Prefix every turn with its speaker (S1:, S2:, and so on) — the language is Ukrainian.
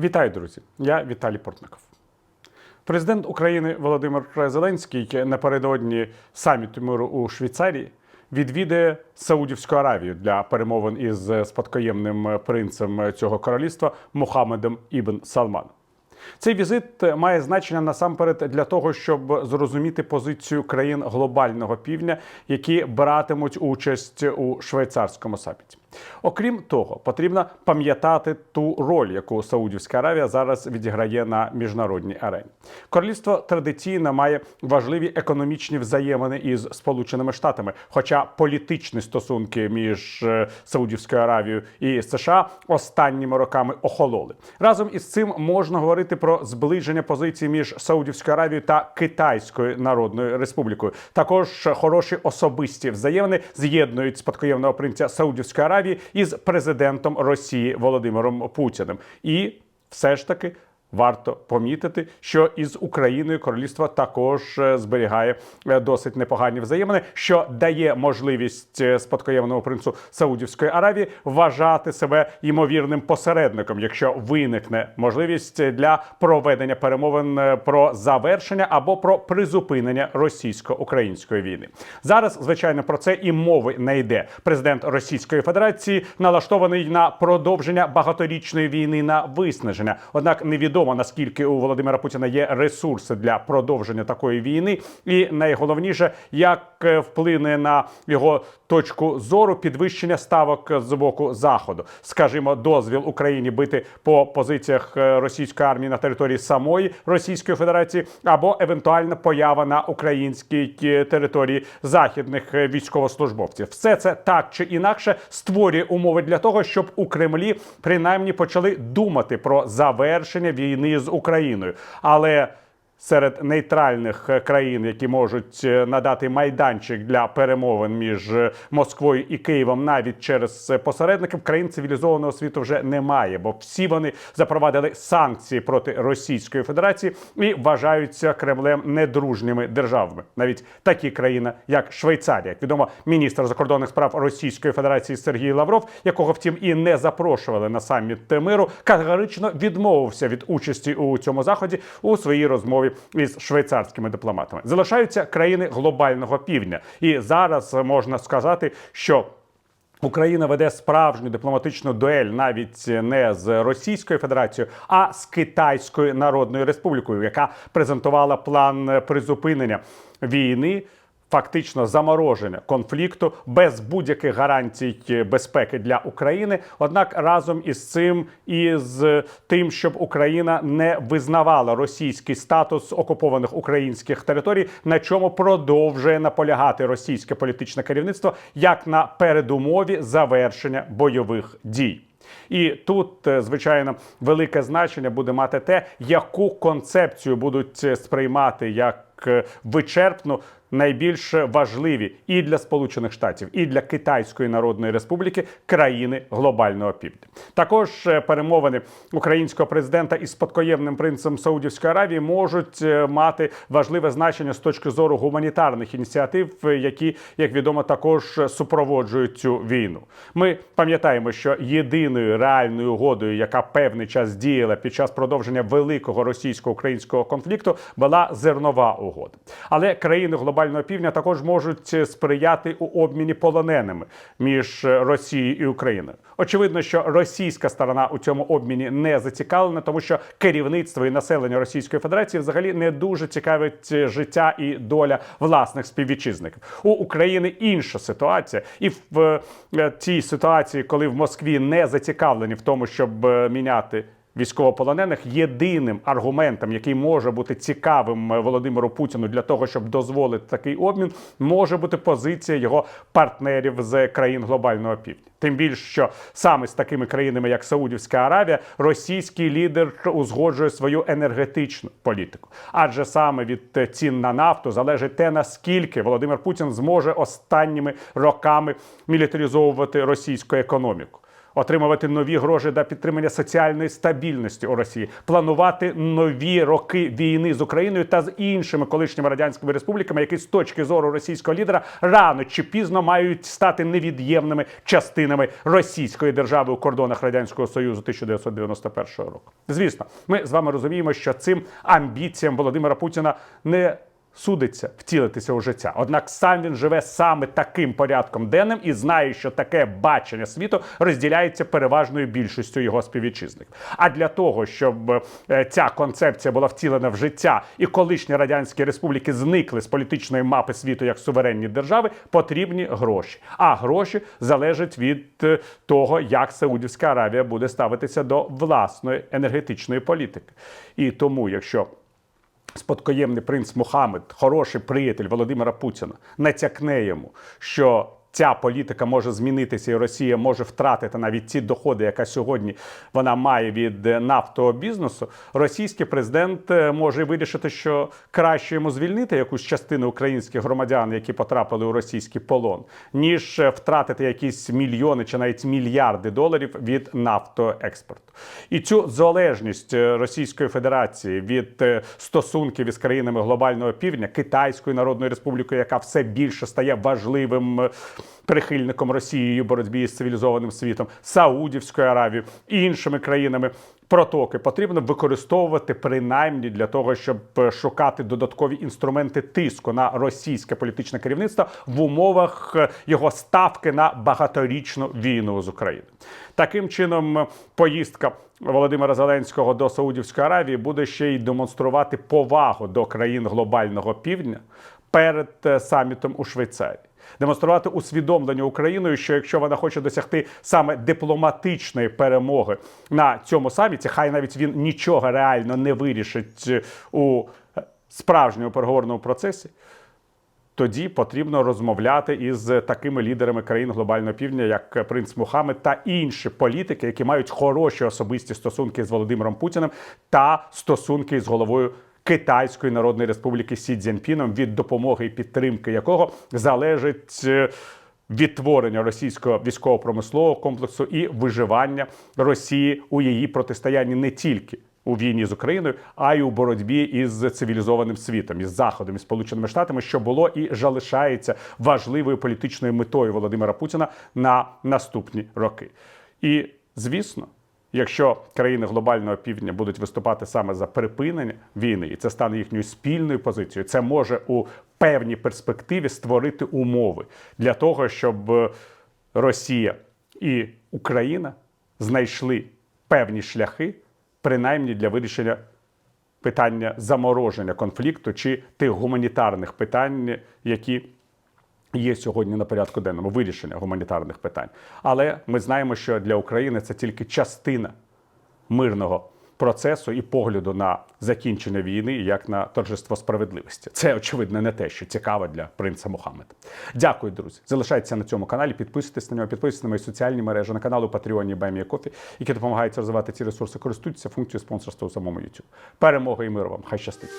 S1: Вітаю, друзі! Я Віталій Портников. Президент України Володимир Зеленський напередодні саміту миру у Швейцарії відвідає Саудівську Аравію для перемовин із спадкоємним принцем цього королівства Мухаммедом Ібн Салманом. Цей візит має значення насамперед для того, щоб зрозуміти позицію країн глобального півдня, які братимуть участь у швейцарському саміті. Окрім того, потрібно пам'ятати ту роль, яку Саудівська Аравія зараз відіграє на міжнародній арені. Королівство традиційно має важливі економічні взаємини із Сполученими Штатами, хоча політичні стосунки між е, Саудівською Аравією і США останніми роками охололи. Разом із цим можна говорити про зближення позицій між Саудівською Аравією та Китайською Народною Республікою. Також хороші особисті взаємини з'єднують спадкоємного принця Саудівської Аравії із президентом Росії Володимиром Путіним. І все ж таки. Варто помітити, що із Україною королівство також е, зберігає е, досить непогані взаємини, що дає можливість е, спадкоємному принцу Саудівської Аравії вважати себе ймовірним посередником, якщо виникне можливість для проведення перемовин про завершення або про призупинення російсько-української війни. Зараз, звичайно, про це і мови не йде. Президент Російської Федерації налаштований на продовження багаторічної війни на виснаження. Однак невідомо наскільки у Володимира Путіна є ресурси для продовження такої війни, і найголовніше, як е, вплине на його точку зору підвищення ставок з боку заходу. Скажімо, дозвіл Україні бити по позиціях е, російської армії на території самої Російської Федерації, або евентуальна поява на українській е, території західних військовослужбовців. Все це так чи інакше створює умови для того, щоб у Кремлі принаймні почали думати про завершення війни з Україною, але Серед нейтральних е, країн, які можуть е, надати майданчик для перемовин між е, Москвою і Києвом, навіть через посередників, країн цивілізованого світу вже немає, бо всі вони запровадили санкції проти Російської Федерації і вважаються Кремлем недружніми державами. Навіть такі країни, як Швейцарія, як відомо, міністр закордонних справ Російської Федерації Сергій Лавров, якого втім і не запрошували на саміт миру, категорично відмовився від участі у цьому заході у своїй розмові із швейцарськими дипломатами. Залишаються країни глобального півдня, і зараз можна сказати, що Україна веде справжню дипломатичну дуель навіть не з Російською Федерацією, а з Китайською Народною Республікою, яка презентувала план призупинення війни. Фактично замороження конфлікту без будь-яких гарантій безпеки для України. Однак разом із цим і з тим, щоб Україна не визнавала російський статус окупованих українських територій, на чому продовжує наполягати російське політичне керівництво як на передумові завершення бойових дій. І тут, е, звичайно, велике значення буде мати те, яку концепцію будуть е, сприймати як е, вичерпну. Найбільш важливі і для Сполучених Штатів, і для Китайської Народної Республіки країни глобального півдня. Також е, перемовини українського президента із спадкоємним принцем Саудівської Аравії можуть е, мати важливе значення з точки зору гуманітарних ініціатив, е, які, як відомо, також супроводжують цю війну. Ми пам'ятаємо, що єдиною реальною угодою, яка певний час діяла під час продовження великого російсько-українського конфлікту, була зернова угода. Але країни глобального півдня також можуть сприяти у обміні полоненими між Росією і Україною. Очевидно, що російська сторона у цьому обміні не зацікавлена, тому що керівництво і населення Російської Федерації взагалі не дуже цікавить життя і доля власних співвітчизників. У України інша ситуація, і в е, цій ситуації, коли в Москві не зацікавлені в тому, щоб е, міняти військовополонених єдиним аргументом, який може бути цікавим е, Володимиру Путіну для того, щоб дозволити такий обмін, може бути позиція його партнерів з країн глобального півдня. Тим більше, що саме з такими країнами, як Саудівська Аравія, російський лідер узгоджує свою енергетичну політику, адже саме від е, цін на нафту залежить те, наскільки Володимир Путін зможе останніми роками мілітаризовувати російську економіку. Отримувати нові гроші для підтримання соціальної стабільності у Росії, планувати нові роки війни з Україною та з іншими колишніми радянськими республіками, які з точки зору російського лідера рано чи пізно мають стати невід'ємними частинами російської держави у кордонах радянського союзу 1991 року. Звісно, ми з вами розуміємо, що цим амбіціям Володимира Путіна не судиться втілитися у життя. Однак сам він живе саме таким порядком денним і знає, що таке бачення світу розділяється переважною більшістю його співвітчизників. А для того, щоб е, ця концепція була втілена в життя, і колишні радянські республіки зникли з політичної мапи світу як суверенні держави, потрібні гроші. А гроші залежать від е, того, як Саудівська Аравія буде ставитися до власної енергетичної політики. І тому, якщо спадкоємний принц Мухаммед, хороший приятель Володимира Путіна, натякне йому, що ця політика може змінитися, і Росія може втратити навіть ті доходи, яка сьогодні вона має від нафтового бізнесу. Російський президент е, може вирішити, що краще йому звільнити якусь частину українських громадян, які потрапили у російський полон, ніж е, втратити якісь мільйони чи навіть мільярди доларів від нафтоекспорту. І цю залежність е, Російської Федерації від стосунків із країнами глобального півдня, Китайською Народною Республікою, яка все більше стає важливим прихильником Росії у боротьбі з цивілізованим світом, Саудівською Аравією і іншими країнами. Протоки потрібно використовувати принаймні для того, щоб е, шукати додаткові інструменти тиску на російське політичне керівництво в умовах е, його ставки на багаторічну війну з Україною. Таким чином, е, поїздка Володимира Зеленського до Саудівської Аравії буде ще й демонструвати повагу до країн глобального півдня перед самітом у Швейцарії. Демонструвати усвідомлення Україною, що якщо вона хоче досягти саме дипломатичної перемоги на цьому саміті, хай навіть він нічого реально не вирішить е, у е, справжньому переговорному процесі. Тоді потрібно розмовляти із такими лідерами країн глобального півдня, як принц Мухаммед та інші політики, які мають хороші особисті стосунки з Володимиром Путіним та стосунки з головою Китайської Народної Республіки Сі Цзіньпіном, від допомоги і підтримки якого залежить. е, Відтворення російського військово-промислового комплексу і виживання Росії у її протистоянні не тільки у війні з Україною, а й у боротьбі із цивілізованим світом, із заходом, із сполученими штатами, що було і залишається важливою політичною метою Володимира Путіна на наступні роки. І звісно. Якщо країни глобального півдня будуть виступати саме за припинення війни, і це стане їхньою спільною позицією, це може у певній перспективі створити умови для того, щоб е, Росія і Україна знайшли певні шляхи, принаймні для вирішення питання замороження конфлікту чи тих гуманітарних питань, які є сьогодні на порядку денному вирішення гуманітарних питань. Але ми знаємо, що для України це тільки частина мирного процесу і погляду на закінчення війни як на торжество справедливості. Це очевидно не те, що цікаво для принца Мухаммеда. Дякую, друзі. Залишайтеся на цьому каналі, підписуйтесь на нього, підписуйтесь на мої соціальні мережі, на канал у Патреоні Бемія Кофі, які допомагають розвивати ці ресурси. Користуйтеся функцією спонсорства у самому YouTube. Перемоги і миру вам! Хай щастить!